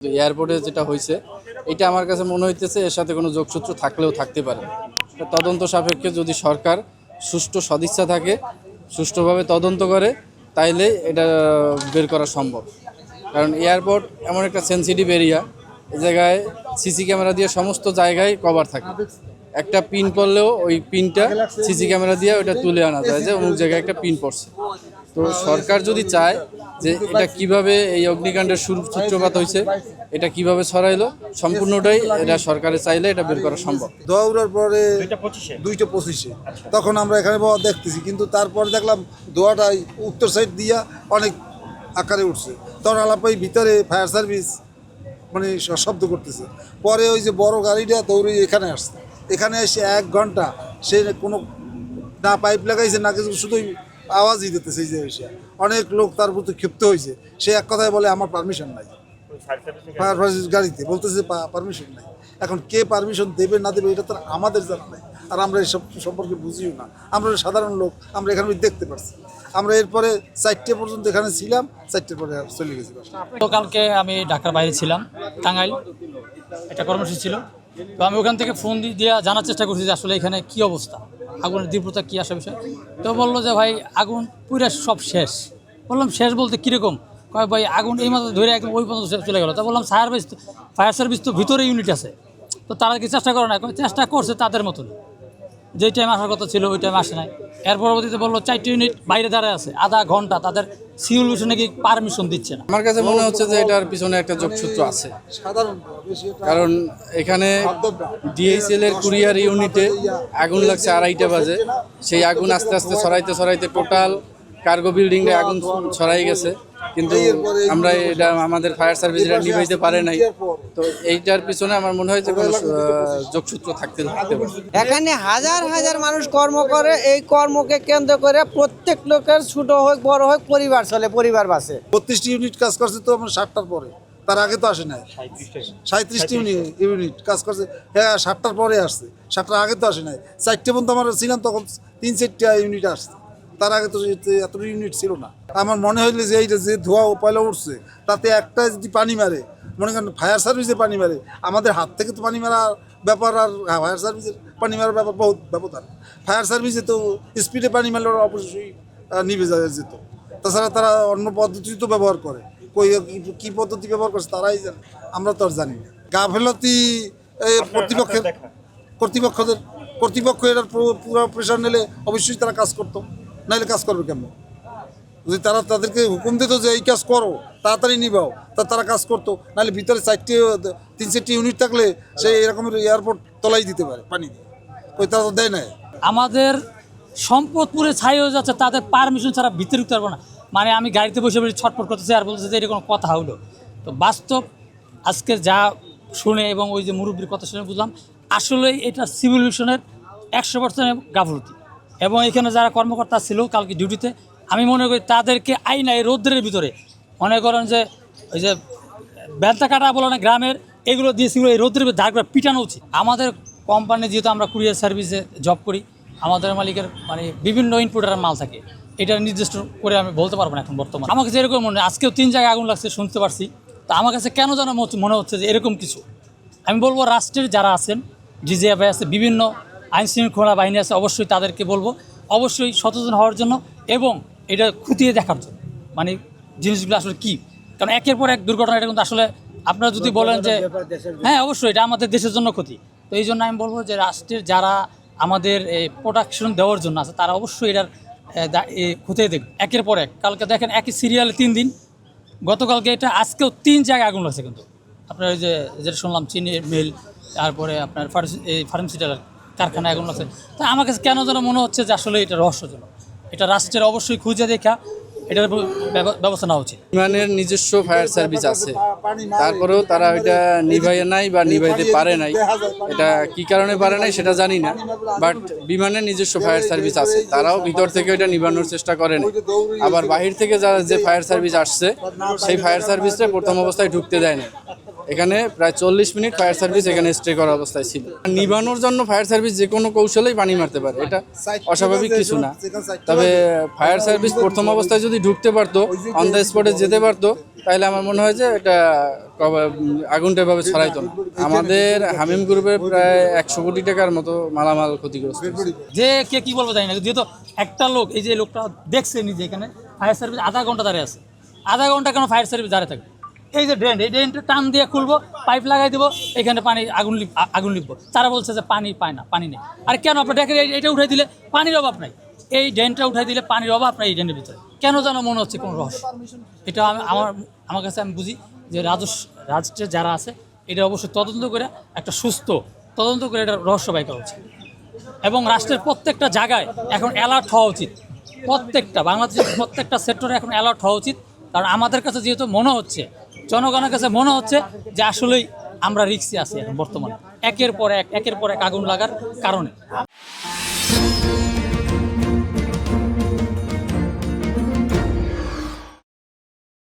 এয়ারপোর্টে যেটা হয়েছে এটা আমার কাছে মনে হইতেছে এর সাথে কোনো যোগসূত্র থাকলেও থাকতে পারে। তদন্ত সাপেক্ষে যদি সরকার সুষ্ঠু সদিচ্ছা থাকে, সুষ্ঠুভাবে তদন্ত করে, তাইলে এটা বের করা সম্ভব। কারণ এয়ারপোর্ট এমন একটা সেন্সিটিভ এরিয়া এ জায়গায় সিসি ক্যামেরা দিয়ে সমস্ত জায়গায় কভার থাকে। একটা পিন পড়লেও ওই পিনটা সিসি ক্যামেরা দিয়ে ওটা তুলে আনা যায় যে অমুক জায়গায় একটা পিন পড়ছে। তো সরকার যদি চায় যে এটা কীভাবে এই অগ্নিকাণ্ডের শুরু সূত্রপাত হয়েছে এটা কীভাবে ছড়াইলো সম্পূর্ণটাই এটা সরকারে চাইলে এটা বের করা সম্ভব। দৌড়ার পরে দুইটা পঁচিশে? তখন আমরা এখানে বাবা দেখতেছি কিন্তু তারপর দেখলাম দোয়াটা উত্তর সাইড দিয়া অনেক আকারে উঠছে। তখন আলাপাই ভিতরে ফায়ার সার্ভিস মানে শব্দ করতেছে। পরে ওই যে বড় গাড়িটা দৌড়ে এখানে আসছে। এখানে এসে এক ঘণ্টা সে কোনো না পাইপ লাগাইছে, না কিছু, শুধুই আওয়াজই দিতেছে যে এসে। অনেক লোক তার প্রতি ক্ষিপ্ত হয়েছে। সে এক কথায় বলে, আমার পারমিশন নাই। গাড়িতে বলতেছে পারমিশন নাই। এখন কে পারমিশন দেবে, না দেবে, এটা তো আমাদের জানা নাই। আর আমরা এসব সম্পর্কে বুঝিও না। আমরা সাধারণ লোক, আমরা এখানে দেখতে পারছি। আমরা এরপরে চারটে পর্যন্ত এখানে ছিলাম, চারটের পরে চলে গেছি। গতকালকে আমি ঢাকার বাইরে ছিলাম, টাঙ্গাইল। একটা কর্মসূচি ছিল। তো আমি ওখান থেকে ফোন দিয়ে জানার চেষ্টা করছি যে আসলে এখানে কি অবস্থা, আগুনের তীব্রতা কী আসা বিষয়। তো বলল যে ভাই, আগুন পুরা সব শেষ। বললাম, শেষ বলতে কীরকম কয়, ভাই, আগুন এই মাত্র ধরে একদম ওই পর্যন্ত চলে গেলো। তা বললাম ফায়ার সার্ভিস ফায়ার সার্ভিস তো ভিতরে ইউনিট আছে। তো তারা কি চেষ্টা করে না? চেষ্টা করছে তাদের মতন। যে টাইম আসার কথা ছিল ওই টাইম আসে নাই। এর পরবর্তীতে বলল চারটি ইউনিট বাইরে দাঁড়ায় আছে আধা ঘণ্টা তাদের সিউলেশন নাকি পারমিশন দিচ্ছে না? আমার কাছে মনে হচ্ছে যে এটার পিছনে একটা যোগসূত্র আছে। কারণ এখানে ডিএসএল এর কুরিয়ার ইউনিটে আগুন লাগছে আড়াইটা বাজে। সেই আগুন আস্তে আস্তে ছড়াইতে ছড়াইতে টোটাল কার্গো বিল্ডিংয়ে আগুন ছড়াই গেছে। কিন্তু আমরা এটা আমাদের ফায়ার সার্ভিস এটা নিভাইতে পারে নাই। তো এইটার পিছনে আমার মনে হয় যে কোনো যোগসূত্র থাকতে থাকতে পারে। এখানে হাজার হাজার মানুষ কর্ম করে এই কর্মকে কেন্দ্র করে প্রত্যেক লোকের ছোট হোক বড় হোক পরিবার চলে পরিবার বাসে। বত্রিশটি ইউনিট কাজ করছে তো আমরা ষাটটার পরে। তার আগে তো আসে নাই। সাঁত্রিশটি ইউনিট কাজ করছে। হ্যাঁ সাতটার পরে আসছে। সাতটার আগে তো আসে নাই। চারটে পর্যন্ত আমরা ছিলাম তখন তিন চারটা ইউনিট আসছে। তার আগে তো এত ইউনিট ছিল না। আমার মনে হইলে যে এইটা যে ধোয়া ও পয়লা উঠছে তাতে একটা যদি পানি মারে মনে করেন ফায়ার সার্ভিসে পানি মারে আমাদের হাত থেকে তো পানি মারার ব্যাপার আর ফায়ার সার্ভিসের পানি মারার ব্যাপার বহুত ব্যবধান। ফায়ার সার্ভিসে তো স্পিডে পানি মারলে ওরা অবশ্যই নিভে যায় যেত। তাছাড়া তারা অন্য পদ্ধতি তো ব্যবহার করে। কই কি- পদ্ধতি ব্যবহার করছে তারাই জানে আমরা তো আর জানি না। গাফেলতি এই কর্তৃপক্ষের কর্তৃপক্ষদের কর্তৃপক্ষ এটার পুরো পুরো প্রেশার নিলে অবশ্যই তারা কাজ করতো। নাহলে কাজ করবে কেমন? যদি তারা তাদেরকে হুকুম দিত যে এই কাজ করো, তাড়াতাড়ি নিবাও, তা তারা কাজ করতো, নাহলে ভিতরে চারটে তিন চারটি ইউনিট থাকলে সে এরকমের এয়ারপোর্ট তলাই দিতে পারে, পানি দিয়ে। ওই তারা তো দেয় না আমাদের সম্পদ পুরে ছাই হয়ে যাচ্ছে, তাদের পারমিশন ছাড়া ভিতরে উঠতে পারব না। মানে আমি গাড়িতে বসে বসে ছটফট করতেছি আর বলতেছে যে এটা কোনো কথা হলো। তো বাস্তব আজকে যা শুনে এবং ওই যে মুরব্বীর কথা শুনে বুঝলাম আসলেই এটা সিভিলেশনের একশো পার্সেন্ট গাফলতি। এবং এখানে যারা কর্মকর্তা ছিল কালকে ডিউটিতে, আমি মনে করি তাদেরকে আইনা এই রৌদ্রের ভিতরে। মনে করেন যে ওই যে বেলতা কাটা বলে না, গ্রামের, এগুলো দিয়ে সেগুলো এই রোদ্রের ভিতরে করে পিটানো উচিত। আমাদের কোম্পানি যেহেতু আমরা কুরিয়ার সার্ভিসে জব করি, আমাদের মালিকের মানে বিভিন্ন ইনপুটের মাল থাকে। এটা নির্দিষ্ট করে আমি বলতে পারব না এখন বর্তমানে। আমাকে যেরকম মনে হয়, আজকেও তিন জায়গায় আগুন লাগছে শুনতে পারছি। তা আমার কাছে কেন যেন মনে হচ্ছে যে এরকম কিছু। আমি বলব রাষ্ট্রের যারা আছেন ডিজিএফআই আছে, বিভিন্ন আইন শৃঙ্খলা বাহিনী আছে অবশ্যই তাদেরকে বলব। অবশ্যই সচেতন হওয়ার জন্য এবং এটা খুঁটিয়ে দেখার জন্য। মানে জিনিসগুলো আসলে কী? কারণ একের পর এক দুর্ঘটনা এটা কিন্তু আসলে আপনারা যদি বলেন যে হ্যাঁ অবশ্যই এটা আমাদের দেশের জন্য ক্ষতি। তো এই জন্য আমি বলব যে রাষ্ট্রের যারা আমাদের প্রোডাকশন দেওয়ার জন্য আছে তারা অবশ্যই এটার এ, দা- এ, খতিয়ে দেখবে। একের পর এক। কালকে দেখেন একই সিরিয়ালে তিন দিন। গতকালকে এটা আজকেও তিন জায়গায় আগুন লাগছে কিন্তু। আপনার ওই যে যেটা শুনলাম চিনির মিল তারপরে আপনার ফার্মেসি- এই ফার্মেসিটার আছে। তা আমার কাছে কেন যেন মনে হচ্ছে যে আসলে এটা রহস্যজনক? এটা রাষ্ট্রের অবশ্যই খুঁজে দেখা, এটার ব্যবস্থা নেওয়া উচিত। বিমানের নিজস্ব ফায়ার সার্ভিস আছে। তারপরেও তারা ওইটা নিভাইয়ে নাই বা নিভাইতে পারে নাই। এটা কি কারণে পারে নাই সেটা জানি না। বাট বিমানের নিজস্ব ফায়ার সার্ভিস আছে। তারাও ভিতর থেকে ওইটা নিভানোর চেষ্টা করে না আবার বাহির থেকে যারা যে ফায়ার সার্ভিস আসছে, সেই ফায়ার সার্ভিসটা প্রথম অবস্থায় ঢুকতে দেয় না এখানে প্রায় চল্লিশ মিনিট ফায়ার সার্ভিস এখানে স্টে করা অবস্থায় ছিল। নিভানোর জন্য ফায়ার সার্ভিস যে কোনো কৌশলেই পানি মারতে পারে এটা অস্বাভাবিক কিছু না। তবে ফায়ার সার্ভিস প্রথম অবস্থায় যদি ঢুকতে পারতো অন দ্য স্পটে যেতে পারতো তাহলে আমার মনে হয় যে এটা আগুনটা এভাবে ছড়াইতো না। আমাদের হামিম গ্রুপের প্রায় একশো কোটি টাকার মতো মালামাল ক্ষতিগ্রস্ত। যে কে কি বলব জানি না যেহেতু একটা লোক এই যে লোকটা দেখছে নিজে এখানে ফায়ার সার্ভিস আধা ঘণ্টা দাঁড়িয়ে আছে। আধা ঘণ্টা কেন ফায়ার সার্ভিস দাঁড়িয়ে থাকবে? এই যে ড্রেন এই ড্রেনটা টান দিয়ে খুলবো পাইপ লাগাই দেবো, এখানে পানি আগুন আগুন লিখব তারা বলছে যে পানি পায় না, পানি নেই। আর কেন আপনার এই- এটা উঠাই দিলে পানির অভাব নাই। এই ড্রেনটা উঠাই দিলে পানির অভাব নাই এই ড্রেনের ভিতরে। কেন যেন মনে হচ্ছে কোনো রহস্য? এটা আমি, আমার আমার কাছে আমি বুঝি যে রাজস্ব রাজ্যে যারা আছে, এটা অবশ্যই তদন্ত করে একটা সুস্থ, তদন্ত করে এটা রহস্য বাই করা উচিত। এবং রাষ্ট্রের প্রত্যেকটা জায়গায় এখন অ্যালার্ট হওয়া উচিত। প্রত্যেকটা, বাংলাদেশের প্রত্যেকটা সেক্টরে এখন অ্যালার্ট হওয়া উচিত। কারণ আমাদের কাছে যেহেতু মনে হচ্ছে জনগণের কাছে মনে হচ্ছে যে আসলেই আমরা রিক্সে আছি এখন বর্তমানে। একের পর এক, একের পর এক আগুন লাগার কারণে।